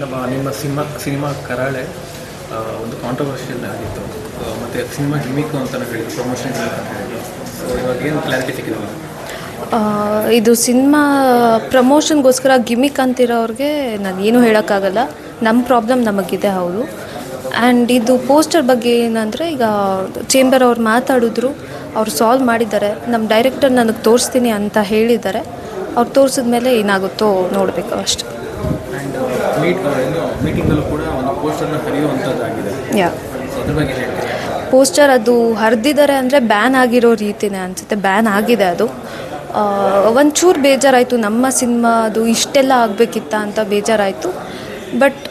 Madam ನಿಮ್ಮ cinema cinema Karale ಒಂದು controversial ಆಗಿತ್ತು. ಮತ್ತೆ ಸಿನಿಮಾ ಗಿಮಿಕ್ ಅಂತ ಹೇಳಿದ್ರು. ಪ್ರಮೋಷನ್ ಸೊ ಇವಾಗ ಏನು ಕ್ಲಾರಿಟಿ ಸಿಕ್ಕಿದೆ ಇದು ಸಿನಿಮಾ ಪ್ರಮೋಷನ್ಗೋಸ್ಕರ ಗಿಮಿಕ್ ಅಂತಿರೋರಿಗೆ ನಾನು ಏನೂ ಹೇಳೋಕ್ಕಾಗಲ್ಲ. ನಮ್ಮ ಪ್ರಾಬ್ಲಮ್ ನಮಗಿದೆ, ಹೌದು. ಆ್ಯಂಡ್ ಇದು ಪೋಸ್ಟರ್ ಬಗ್ಗೆ ಏನಂದರೆ, ಈಗ ಚೇಂಬರ್ ಅವ್ರು ಮಾತಾಡಿದ್ರು, ಅವ್ರು ಸಾಲ್ವ್ ಮಾಡಿದ್ದಾರೆ. ನಮ್ಮ ಡೈರೆಕ್ಟರ್ ನನಗೆ ತೋರಿಸ್ತೀನಿ ಅಂತ ಹೇಳಿದ್ದಾರೆ. ಅವ್ರು ತೋರಿಸಿದ್ಮೇಲೆ ಏನಾಗುತ್ತೋ ನೋಡಬೇಕು ಅಷ್ಟೆ. ಮೀಟ್ ಏನು ಮೀಟಿಂಗಲ್ಲೂ ಕೂಡ ಒಂದು ಪೋಸ್ಟರ್ನ ಕರೆಯುವಂಥದ್ದಾಗಿದೆ ಯಾ ಸೊ ಅದ್ರ ಬಗ್ಗೆ ಏನ್ ಪೋಸ್ಟರ್ ಅದು ಹರಿದಿದ್ದಾರೆ ಅಂದರೆ ಬ್ಯಾನ್ ಆಗಿರೋ ರೀತಿನೇ ಅನಿಸುತ್ತೆ. ಬ್ಯಾನ್ ಆಗಿದೆ ಅದು. ಒಂಚೂರು ಬೇಜಾರಾಯಿತು. ನಮ್ಮ ಸಿನಿಮಾ ಅದು ಇಷ್ಟೆಲ್ಲ ಆಗಬೇಕಿತ್ತ ಅಂತ ಬೇಜಾರಾಯಿತು. ಬಟ್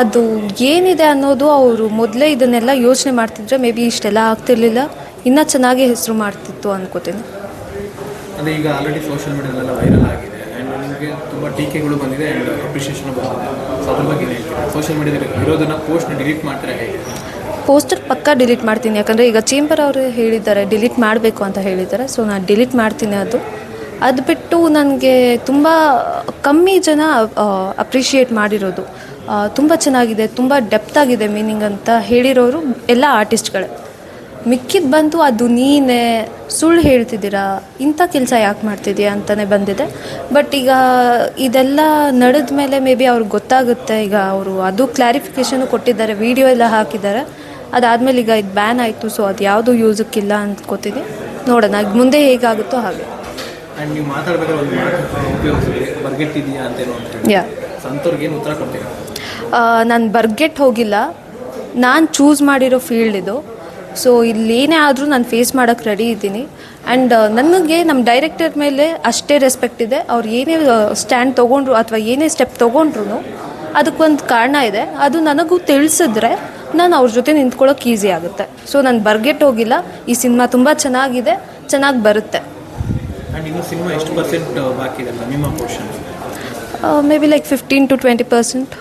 ಅದು ಏನಿದೆ ಅನ್ನೋದು ಅವರು ಮೊದಲೇ ಇದನ್ನೆಲ್ಲ ಯೋಚನೆ ಮಾಡ್ತಿದ್ರೆ ಮೇ ಬಿ ಇಷ್ಟೆಲ್ಲ ಆಗ್ತಿರ್ಲಿಲ್ಲ. ಇನ್ನೂ ಚೆನ್ನಾಗಿ ಹೆಸರು ಮಾಡ್ತಿತ್ತು ಅನ್ಕೋತೀನಿ. ಈಗ ಆಲ್ರೆಡಿ ಸೋಷಿಯಲ್ ಮೀಡಿಯಾದಲ್ಲೆಲ್ಲ ವೈರಲ್ ಆಗಿದೆ. ಆ್ಯಂಡ್ ನಿಮಗೆ ತುಂಬ ಟೀಕೆಗಳು ಬಂದಿದೆ ಆ್ಯಂಡ್ ಅಪ್ರಿಷಿಯೇಷನ್ ಬಂದಿದೆ. ಸೊ ಅದ್ರ ಬಗ್ಗೆ ಹೇಳ್ತೀನಿ ಸೋಷಿಯಲ್ ಮೀಡಿಯಾದಲ್ಲಿ ಇರೋದನ್ನು ಪೋಸ್ಟ್ನ ಡಿಲೀಟ್ ಮಾಡ್ತಾರೆ ಹೇಗೆ? ಪೋಸ್ಟರ್ ಪಕ್ಕ ಡಿಲೀಟ್ ಮಾಡ್ತೀನಿ. ಯಾಕಂದರೆ ಈಗ ಚೇಂಬರ್ ಅವರು ಹೇಳಿದ್ದಾರೆ ಡಿಲೀಟ್ ಮಾಡಬೇಕು ಅಂತ ಹೇಳಿದ್ದಾರೆ. ಸೊ ನಾನು ಡಿಲೀಟ್ ಮಾಡ್ತೀನಿ ಅದು. ಅದು ಬಿಟ್ಟು ನನಗೆ ತುಂಬ ಕಮ್ಮಿ ಜನ ಅಪ್ರಿಷಿಯೇಟ್ ಮಾಡಿರೋದು. ತುಂಬ ಚೆನ್ನಾಗಿದೆ, ತುಂಬ ಡೆಪ್ತ್ ಆಗಿದೆ ಮೀನಿಂಗ್ ಅಂತ ಹೇಳಿರೋರು ಎಲ್ಲ ಆರ್ಟಿಸ್ಟ್ಗಳೇ ಮಿಕ್ಕಿದ್ದು ಬಂತು ಅದು ನೀನೇ. ಸುಳ್ಳು ಹೇಳ್ತಿದ್ದೀರಾ? ಇಂಥ ಕೆಲಸ ಯಾಕೆ ಮಾಡ್ತಿದ್ಯಾ ಅಂತಲೇ ಬಂದಿದೆ. ಬಟ್ ಈಗ ಇದೆಲ್ಲ ನಡೆದ ಮೇಲೆ ಮೇ ಬಿ ಅವ್ರಿಗೆ ಗೊತ್ತಾಗುತ್ತೆ. ಈಗ ಅವರು ಅದು ಕ್ಲಾರಿಫಿಕೇಷನು ಕೊಟ್ಟಿದ್ದಾರೆ ವಿಡಿಯೋ ಎಲ್ಲ ಹಾಕಿದ್ದಾರೆ. ಅದಾದಮೇಲೆ ಈಗ ಇದು ಬ್ಯಾನ್ ಆಯಿತು ಸೊ ಅದು ಯಾವುದು ಯೂಸಕ್ಕಿಲ್ಲ ಅಂದ್ಕೋತೀನಿ ನೋಡೋಣ ಈಗ ಮುಂದೆ ಹೇಗಾಗುತ್ತೋ ಹಾಗೆ. ಯಾ ನಾನು ಬರ್ಗೆಟ್ ಹೋಗಿಲ್ಲ. ನಾನು ಚೂಸ್ ಮಾಡಿರೋ ಫೀಲ್ಡ್ ಇದು. ಸೊ ಇಲ್ಲೇನೇ ಆದರೂ ನಾನು ಫೇಸ್ ಮಾಡೋಕ್ಕೆ ರೆಡಿ ಇದ್ದೀನಿ. ಆ್ಯಂಡ್ ನನಗೆ ನಮ್ಮ ಡೈರೆಕ್ಟರ್ ಮೇಲೆ ಅಷ್ಟೇ ರೆಸ್ಪೆಕ್ಟ್ ಇದೆ. ಅವ್ರು ಏನೇ ಸ್ಟ್ಯಾಂಡ್ ತೊಗೊಂಡ್ರು ಅಥವಾ ಏನೇ ಸ್ಟೆಪ್ ತೊಗೊಂಡ್ರು ಅದಕ್ಕೊಂದು ಕಾರಣ ಇದೆ. ಅದು ನನಗೂ ತಿಳಿಸಿದ್ರೆ ನಾನು ಅವ್ರ ಜೊತೆ ನಿಂತ್ಕೊಳ್ಳೋಕೆ ಈಸಿ ಆಗುತ್ತೆ. ಸೊ ನಾನು ಬರ್ಗೆಟ್ ಹೋಗಿಲ್ಲ. ಈ ಸಿನಿಮಾ ತುಂಬ ಚೆನ್ನಾಗಿದೆ. ಚೆನ್ನಾಗಿ ಬರುತ್ತೆ. Maybe like fifteen to twenty percent